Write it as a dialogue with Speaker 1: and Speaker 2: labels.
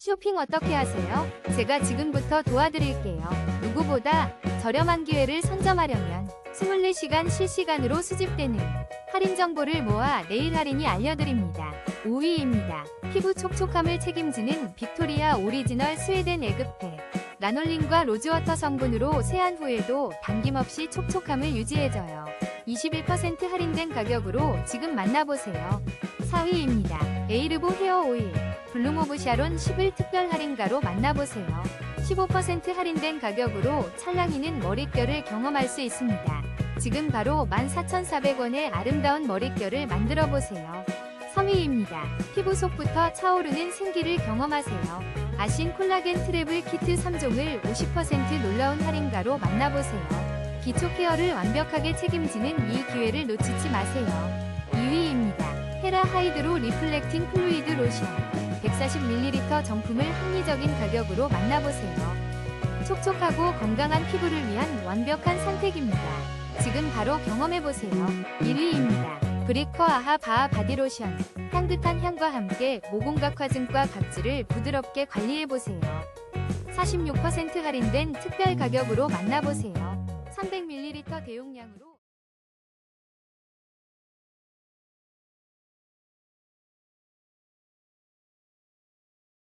Speaker 1: 쇼핑 어떻게 하세요? 제가 지금부터 도와드릴게요. 누구보다 저렴한 기회를 선점하려면 24시간 실시간으로 수집되는 할인 정보를 모아 내일 할인이 알려드립니다. 5위입니다. 피부 촉촉함을 책임지는 빅토리아 오리지널 스웨덴 에그팩. 라놀린과 로즈워터 성분으로 세안 후에도 당김없이 촉촉함을 유지해줘요. 21% 할인된 가격으로 지금 만나보세요. 4위입니다. 에이르보 헤어 오일. 블루모브 샤론 10일 특별 할인가로 만나보세요. 15% 할인된 가격으로 찰랑이는 머릿결을 경험할 수 있습니다. 지금 바로 14,400원의 아름다운 머릿결을 만들어 보세요. 3위입니다. 피부 속부터 차오르는 생기를 경험하세요. 아신 콜라겐 트래블 키트 3종을 50% 놀라운 할인가로 만나보세요. 기초 케어를 완벽하게 책임지는 이 기회를 놓치지 마세요. 2위입니다. 헤라 하이드로 리플렉팅 플루이드 로션 140ml 정품을 합리적인 가격으로 만나보세요. 촉촉하고 건강한 피부를 위한 완벽한 선택입니다. 지금 바로 경험해보세요. 1위입니다. 브리커 아하 바아 바디로션. 향긋한 향과 함께 모공각 화증과 각질을 부드럽게 관리해보세요. 46% 할인된 특별 가격으로 만나보세요. 300ml 대용량으로